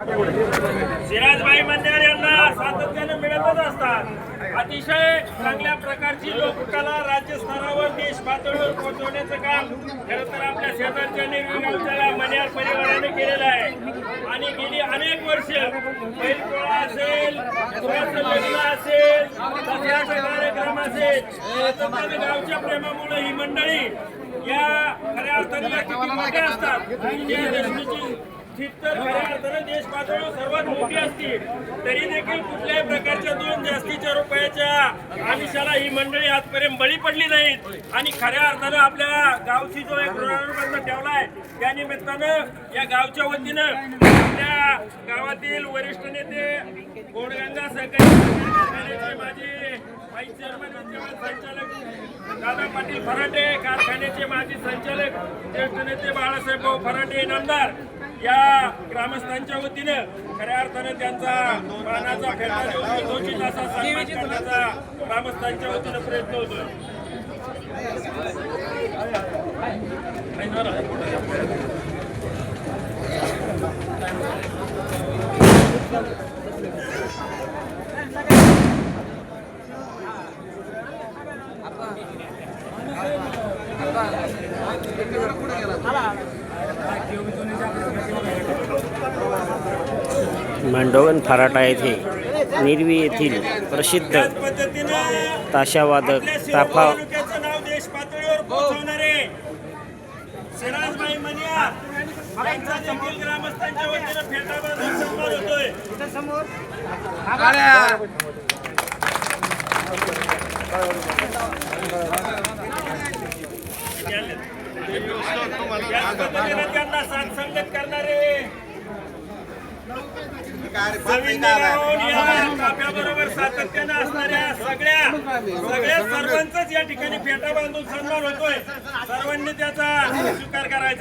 सिराजबाई मंदिर यांना सातत्याने मिळतच असतात. अतिशय चांगल्या प्रकारची लोककला राज्यस्तरावर देश पातळीवर पोहोचवण्याचं काम खरं तर आपल्या शेजारच्या निर्विगावच्या मण्यार परिवाराने केलेलं आहे. आणि गेली अनेक वर्ष बैलपोळा असेल लग्न असेल दसऱ्याचा कार्यक्रम असेल सातत्याने गावच्या प्रेमामुळे ही मंडळी या खऱ्या अर्थाने किती मोठ्या असतात. विजया दशमीची ठीक तर खऱ्या अर्थानं देश पातळीवर सर्वात मोठी असती. तरी देखील कुठल्याही प्रकारच्या दोन जास्तीच्या रुपयाच्या आमिषाला ही मंडळी आजपर्यंत बळी पडली नाहीत. आणि खऱ्या अर्थानं आपल्या गावची जो एक ऋणानुबंध आहे त्या निमित्तानं या गावच्या वतीनं आपल्या गावातील वरिष्ठ नेते गोडगंगा सहकारी माझे वाईस चेअरमन संचालक दादा पाटील फराटे कारखान्याचे माजी संचालक ज्येष्ठ नेते बाळासाहेब भाऊ फराटे नामदार या ग्रामस्थांच्या वतीनं खऱ्या अर्थानं त्यांचा मानाचा फेटा देऊन यथोचित असा सन्मान करण्याचा ग्रामस्थांच्या वतीनं प्रयत्न होतोय मांडोगन फराटा येथे निरवी येथील प्रसिद्ध ताशावादक ताफा त्यांना संगत करणारे बरोबर सातत्यानं असणाऱ्या सगळ्या सगळ्या सर्वांचाच या ठिकाणी फेटा बांधून सन्मान होतोय. सर्वांनी त्याचा स्वीकार करायचा.